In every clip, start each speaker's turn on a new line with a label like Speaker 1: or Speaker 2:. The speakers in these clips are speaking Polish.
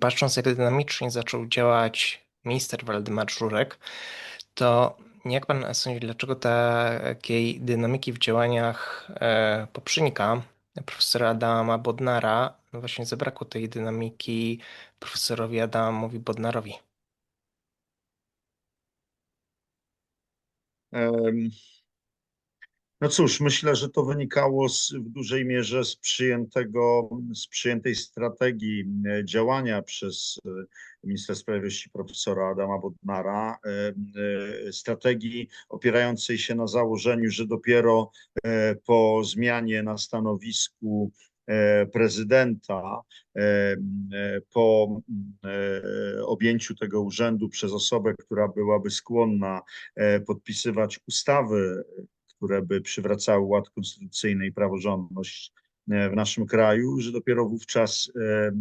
Speaker 1: Patrząc, jak dynamicznie zaczął działać minister Waldemar Żurek, to jak pan sądzi, dlaczego takiej dynamiki w działaniach e, poprzednika, profesora Adama Bodnara, no właśnie zabrakło tej dynamiki profesorowi Adamowi Bodnarowi?
Speaker 2: No cóż, myślę, że to wynikało z, w dużej mierze z przyjętego, z przyjętej strategii e, działania przez e, ministra sprawiedliwości profesora Adama Bodnara, e, strategii opierającej się na założeniu, że dopiero po zmianie na stanowisku prezydenta, po objęciu tego urzędu przez osobę, która byłaby skłonna podpisywać ustawy które by przywracały ład konstytucyjny i praworządność e, w naszym kraju, że dopiero wówczas e,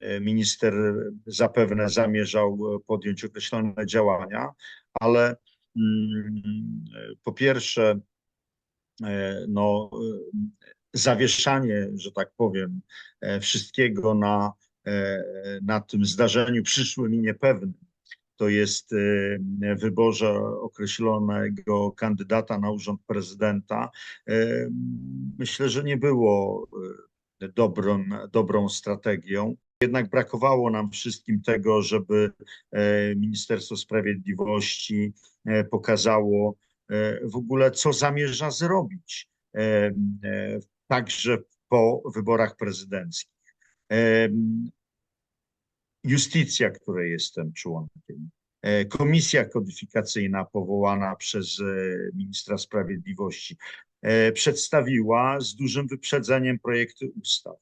Speaker 2: e, minister zapewne zamierzał podjąć określone działania, ale mm, po pierwsze, no, zawieszanie, że tak powiem, wszystkiego na, na tym zdarzeniu przyszłym i niepewnym, to jest e, wyborze określonego kandydata na urząd prezydenta, e, myślę, że nie było e, dobrą, dobrą strategią. Jednak brakowało nam wszystkim tego, żeby Ministerstwo Sprawiedliwości pokazało w ogóle, co zamierza zrobić, także po wyborach prezydenckich. Justicja, której jestem członkiem, e, komisja kodyfikacyjna powołana przez e, ministra sprawiedliwości e, przedstawiła z dużym wyprzedzeniem projekty ustaw.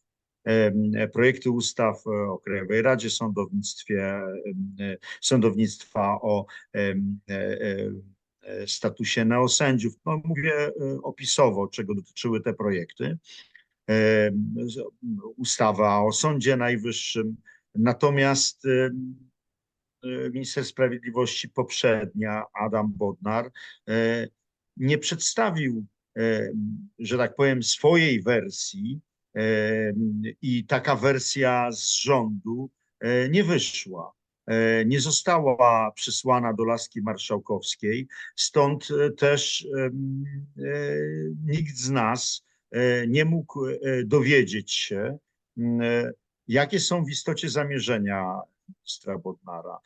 Speaker 2: Projekty ustaw o Krajowej Radzie Sądownictwie, Sądownictwa, o statusie neosędziów. No, mówię opisowo, czego dotyczyły te projekty. Ustawa o Sądzie Najwyższym, Natomiast y, y, minister sprawiedliwości poprzednia, Adam Bodnar, y, nie przedstawił, że tak powiem, swojej wersji i taka wersja z rządu nie wyszła. Nie została przysłana do Laski Marszałkowskiej, stąd też nikt z nas nie mógł dowiedzieć się, jakie są w istocie zamierzenia ministra Bodnara.